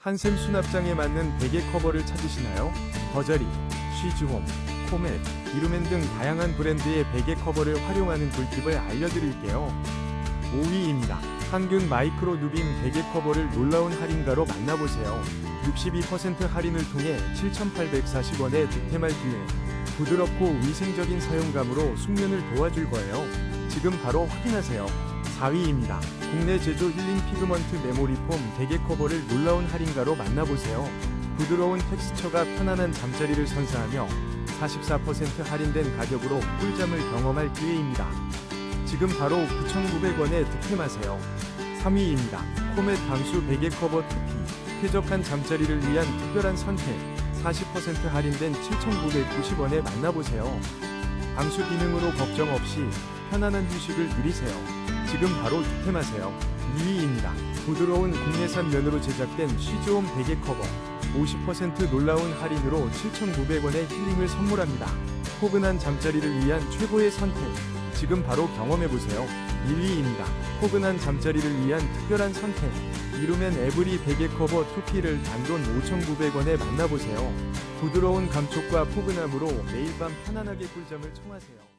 한샘 수납장에 맞는 베개 커버를 찾으시나요? 버저리, 쉬즈홈, 코멧, 이루맨 등 다양한 브랜드의 베개 커버를 활용하는 꿀팁을 알려드릴게요. 5위입니다. 항균 마이크로 누빔 베개 커버를 놀라운 할인가로 만나보세요. 62% 할인을 통해 7,840원에 득템할 기회. 부드럽고 위생적인 사용감으로 숙면을 도와줄 거예요. 지금 바로 확인하세요. 4위입니다. 국내 제조 힐링 피그먼트 메모리 폼 베개 커버를 놀라운 할인가로 만나보세요. 부드러운 텍스처가 편안한 잠자리를 선사하며 44% 할인된 가격으로 꿀잠을 경험할 기회입니다. 지금 바로 9,900원에 득템하세요. 3위입니다. 코멧 방수 베개 커버 2P 쾌적한 잠자리를 위한 특별한 선택 40% 할인된 7,990원에 만나보세요. 방수 기능으로 걱정 없이 편안한 휴식을 누리세요. 지금 바로 득템하세요. 2위입니다. 부드러운 국내산 면으로 제작된 쉬즈홈 베개 커버 50% 놀라운 할인으로 7,900원의 힐링을 선물합니다. 포근한 잠자리를 위한 최고의 선택. 지금 바로 경험해보세요. 1위입니다. 포근한 잠자리를 위한 특별한 선택. 이루면 에브리 베개 커버 2P를 단돈 5,900원에 만나보세요. 부드러운 감촉과 포근함으로 매일 밤 편안하게 꿀잠을 청하세요.